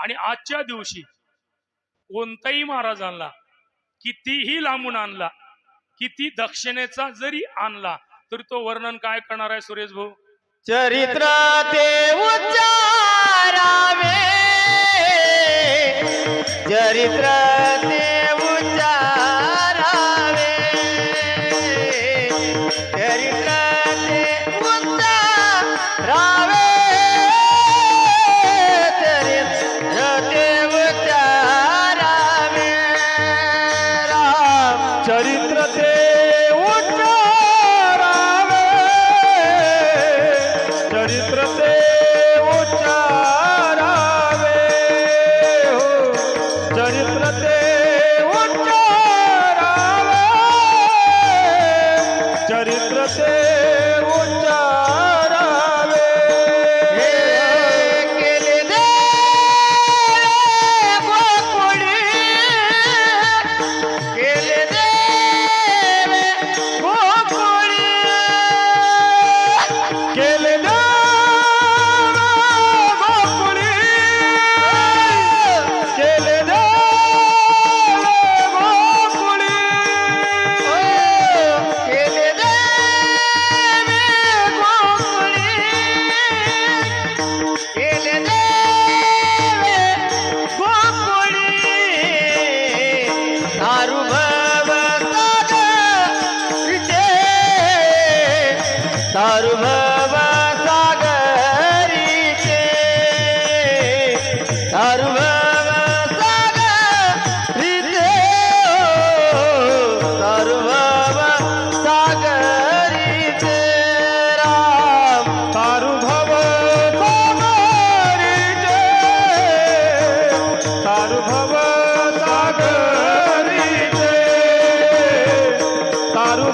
आणि आजच्या दिवशी कोणताही महाराज आणला कितीही लांबून आणला किती दक्षिणेचा जरी आणला तरी तो वर्णन काय करणार आहे सुरेश भाऊ? चरित्र ते उच्चारावे. चरित्र ते उच्चारावे. தாருபவ தாருபவ আরো